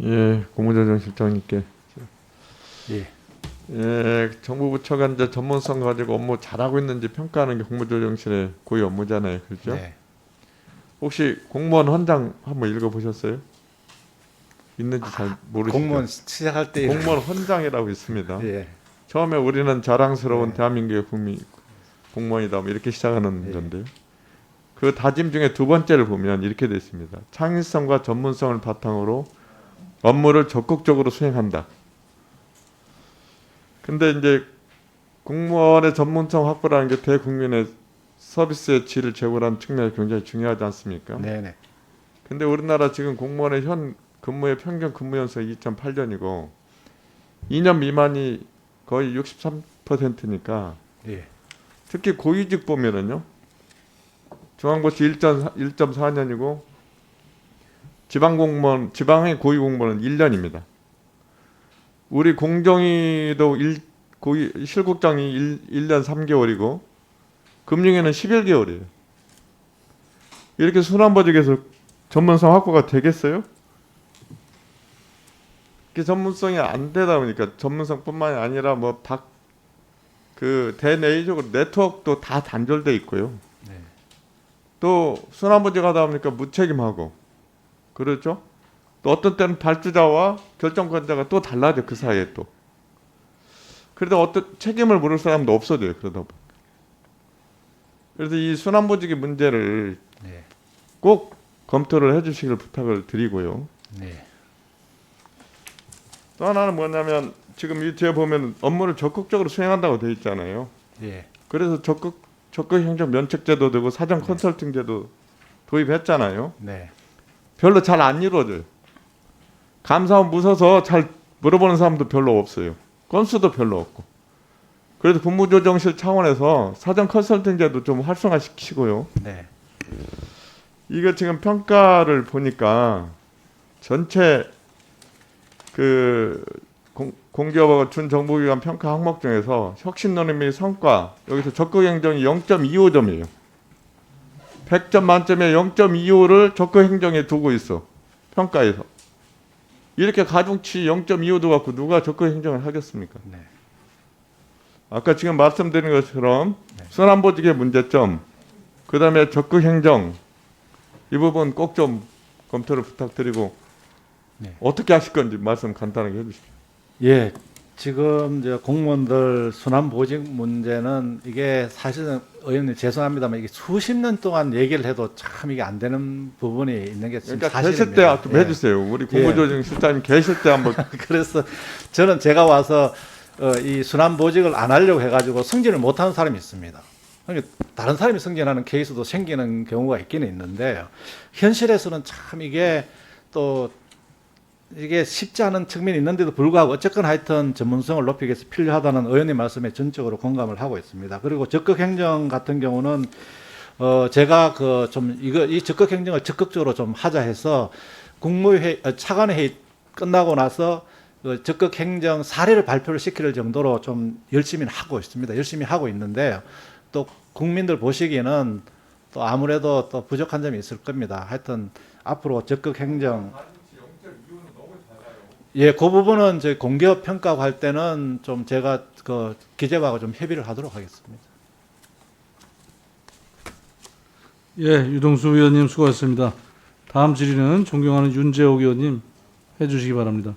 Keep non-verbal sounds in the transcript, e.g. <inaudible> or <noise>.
예, 고무조정 실장님께 예. 예, 정부 부처가 이제 전문성 가지고 업무 잘하고 있는지 평가하는 게 공무조정실의 고유 업무잖아요, 그렇죠? 네. 혹시 공무원 헌장 한번 읽어보셨어요? 있는지 잘 모르시죠? 공무원 시작할 때 공무원 헌장이라고 있습니다. 예. 처음에 우리는 자랑스러운 네. 대한민국의 국민 공무원이다 뭐 이렇게 시작하는 네. 건데요. 그 다짐 중에 두 번째를 보면 이렇게 되어 있습니다. 창의성과 전문성을 바탕으로 업무를 적극적으로 수행한다. 근데 이제 공무원의 전문성 확보라는 게 대국민의 서비스의 질을 제고하는 측면에서 굉장히 중요하지 않습니까? 네, 네. 근데 우리나라 지금 공무원의 현 근무의 평균 근무 연수가 2.8년이고 2년 미만이 거의 63%니까 예. 특히 고위직 보면은요. 중앙고시 1.4년이고 지방 공무원 지방의 고위 공무원은 1년입니다. 우리 공정위도 일, 고위 실국장이 1, 1년 3개월이고 금융위는 11개월이에요. 이렇게 순환보직에서 전문성 확보가 되겠어요? 그 전문성이 안 되다 보니까 전문성뿐만이 아니라 뭐 박 그 대내적으로 네트워크도 다 단절돼 있고요. 네. 또 순환보직 하다 보니까 무책임하고 그렇죠? 또 어떤 때는 발주자와 결정권자가 또 달라져 그 사이에 또. 그래도 어떤 책임을 물을 사람도 없어져요 그러다 보니까. 그래서 이 순환보직의 문제를 네. 꼭 검토를 해주시길 부탁을 드리고요. 네. 또 하나는 뭐냐면 지금 이 뒤에 보면 업무를 적극적으로 수행한다고 돼 있잖아요. 예. 그래서 적극 적극 행정 면책제도 되고 사전 컨설팅제도 도입했잖아요. 네. 별로 잘 안 이루어져요. 감사원 무서서 잘 물어보는 사람도 별로 없어요. 건수도 별로 없고. 그래서 국무조정실 차원에서 사전 컨설팅제도 좀 활성화시키고요. 네. 이거 지금 평가를 보니까 전체 그 공, 공기업하고 준정부기관 평가 항목 중에서 혁신노력 및 성과 여기서 적극 행정이 0.25점이에요. 100점 만점에 0.25를 적극 행정에 두고 있어. 평가에서. 이렇게 가중치 0.25도 갖고 누가 적극 행정을 하겠습니까? 네. 아까 지금 말씀드린 것처럼 네. 순환보직의 문제점, 그 다음에 적극 행정 이 부분 꼭 좀 검토를 부탁드리고 네. 어떻게 하실 건지 말씀 간단하게 해주십시오. 예. 지금 이제 공무원들 순환 보직 문제는 이게 사실은 의원님 죄송합니다만 이게 수십 년 동안 얘기를 해도 참 이게 안 되는 부분이 있는 게 지금 그러니까 계실 사실입니다. 때좀 예. 해주세요. 우리 국무조정 실장님 계실 때 한번 <laughs> 그래서 저는 제가 와서 어, 이 순환 보직을 안 하려고 해가지고 승진을 못하는 사람이 있습니다. 그러니까 다른 사람이 승진하는 케이스도 생기는 경우가 있기는 있는데 현실에서는 참 이게 또 이게 쉽지 않은 측면이 있는데도 불구하고 어쨌건 하여튼 전문성을 높이기 위해서 필요하다는 의원님 말씀에 전적으로 공감을 하고 있습니다. 그리고 적극 행정 같은 경우는 어 제가 그 좀 이거 이 적극 행정을 적극적으로 좀 하자 해서 국무회의 어, 차관 회의 끝나고 나서 그 적극 행정 사례를 발표를 시킬 정도로 좀 열심히 하고 있습니다. 열심히 하고 있는데 또 국민들 보시기에는 또 아무래도 또 부족한 점이 있을 겁니다. 하여튼 앞으로 적극 행정 예, 그 부분은 저희 공기업 평가하고 할 때는 좀 제가 그 기재부하고 좀 협의를 하도록 하겠습니다. 예, 유동수 의원님 수고하셨습니다. 다음 질의는 존경하는 윤재옥 의원님 해주시기 바랍니다.